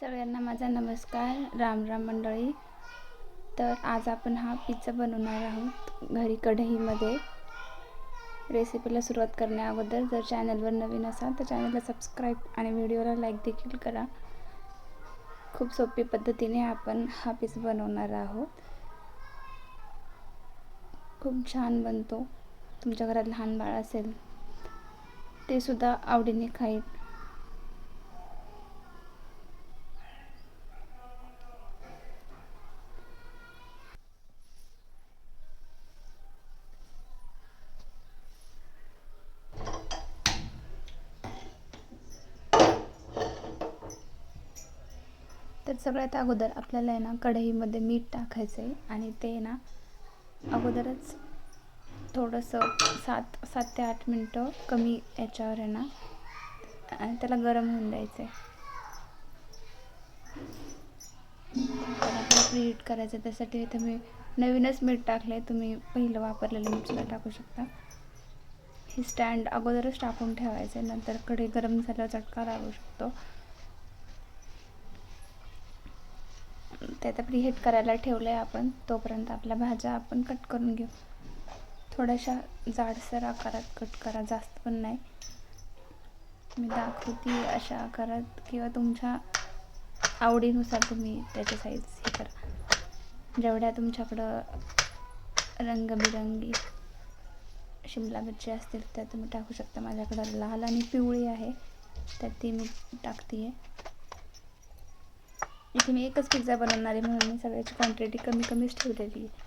सगळ्यांना माझा नमस्कार. राम राम मंडळी. तर आज आपण हा पिझ्झा बनवणार आहोत घरी कढईमध्ये. रेसिपीला सुरुवात करण्याअगोदर जर चॅनलवर नवीन असाल तर चॅनलला सबस्क्राईब आणि व्हिडिओला लाईक देखील करा. खूप सोपी पद्धतीने आपण हा पिझ्झा बनवणार आहोत. खूप छान बनतो. तुमच्या घरात लहान बाळ असेल ते सुद्धा आवडीने खाईल. तर सगळ्यात अगोदर आपल्याला आहे ना कढईमध्ये मीठ टाकायचं आहे आणि ते ना अगोदरच थोडंसं सात सात ते आठ मिनटं कमी याच्यावर आहे ना आणि त्याला गरम होऊन द्यायचं आहे. त्याला प्रीहीट करायचं त्यासाठी इथं मी नवीनच मीठ टाकलं आहे तुम्ही पहिलं वापरलेलं मीठसुद्धा टाकू शकता. हे स्टँड अगोदरच टाकून ठेवायचं आहे नंतर कढई गरम झाल्यावर चटका लागू शकतो. ते आता प्रिहेट करायला ठेवलं आहे आपण. तोपर्यंत आपल्या भाज्या आपण कट करून घेऊ. थोड्याशा जाडसर आकारात कट करा जास्त पण नाही. मी दाखवते अशा आकारात किंवा तुमच्या आवडीनुसार तुम्ही त्याचे साईज हे करा. जेवढ्या तुमच्याकडं रंगबिरंगी शिमला मिरची असतील त्या तुम्ही टाकू शकता. माझ्याकडं लाल आणि पिवळी आहे तर ती मी टाकते आहे इथे मी एकच पिझ्झा बनवणार आहे म्हणून मी सगळ्याची क्वांटिटी कमी कमीच ठेवलेली आहे.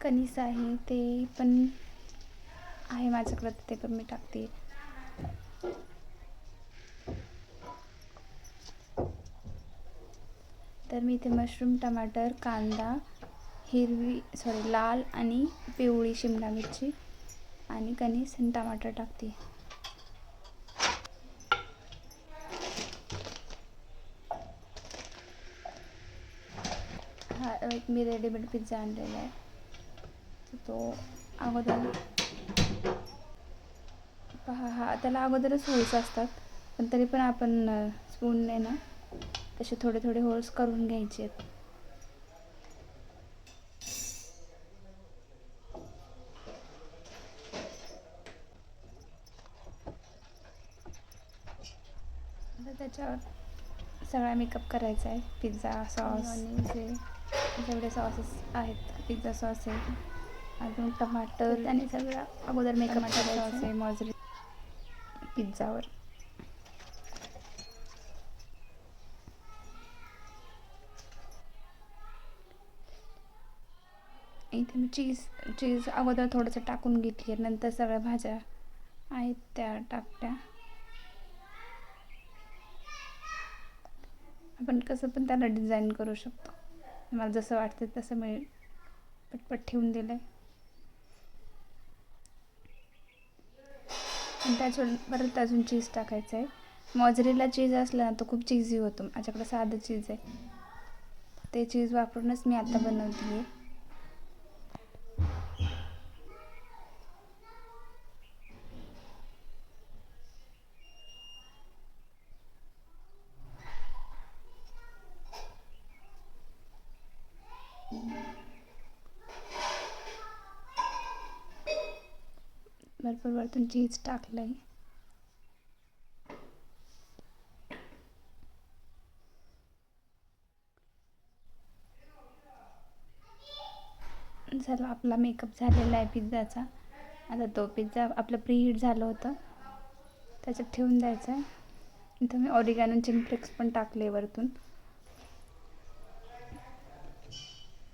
कणीस आहे ते पण आहे माझ्याकडं ते पण मी टाकते. तर मी इथे मशरूम टमाटर कांदा हिरवी सॉरी लाल आणि पिवळी शिमला मिरची आणि कणीस आणि टमाटर टाकते. हा एक मी रेडीमेड पिझ्झा आणलेला आहे. तो अगोदर पहा हा त्याला अगोदरच होल्स असतात पण तरी पण आपण स्पूनने ना तसे थोडे थोडे होल्स करून घ्यायचे आहेत. आता त्याच्यावर सगळा मेकअप करायचा आहे. पिझ्झा सॉस आणि जे जेवढे सॉसेस आहेत पिझ्झा सॉस आहे. अजून टमाटर. आणि सगळा अगोदर मेकअप सॉस आहे. मॉजरी पिझ्झावर इथे मी चीज चीज अगोदर थोडंसं टाकून घेतली आहे. नंतर सगळ्या भाज्या आहेत त्या टाकल्या आपण कसं पण त्याला डिझाईन करू शकतो. मला जसं वाटतं तसं मी पटपट ठेवून दिलं आहे आणि त्याच्यावर परत अजून चीज टाकायचं आहे मॉजरीला चीज असलं ना तो खूप चीजी होतो. माझ्याकडे साधं चीज आहे. ते चीज वापरूनच मी आता बनवते आहे भरपूर वरतून चीज टाकलं आहे झालं आपला मेकअप झालेला आहे पिझ्झाचा. आता तो पिझ्झा आपलं प्रीहीट झालं होतं. त्याच्यात ठेवून द्यायचं आहे इथं मी ऑरिगॅनो चिमफ्लेक्स पण टाकले वरतून.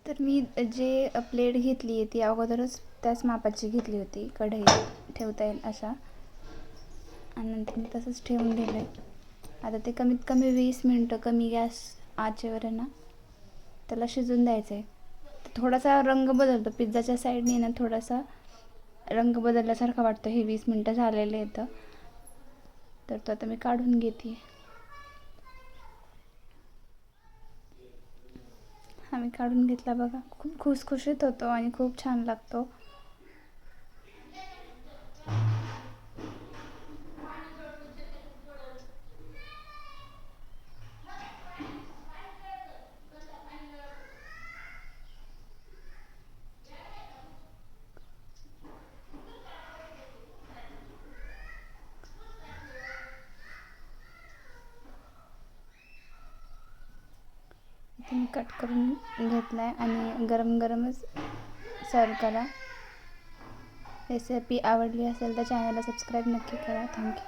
तर मी जे प्लेट घेतली आहे ती अगोदरच त्याच मापाची घेतली होती. कढई ठेवता येईल अशा. आणि नंतर मी तसंच ठेवून दिलं आहे आता ते कमीत कमी वीस मिनटं कमी गॅस आचेवर आहे ना त्याला शिजून द्यायचं आहे थोडासा रंग बदलतो. पिझ्झाच्या साईडने ना थोडासा रंग बदलल्यासारखा वाटतो. हे वीस मिनटं झालेले येतं तर तो आता मी काढून घेते. आम्ही काढून घेतला बघा. खूप खुसखुशीत होतो आणि खूप छान लागतो. इथे मी कट करून घेतला आहे आणि गरम गरमच सर्व करा. रेसिपी आवडली असेल तर चॅनलला सबस्क्राईब नक्की करा. थँक्यू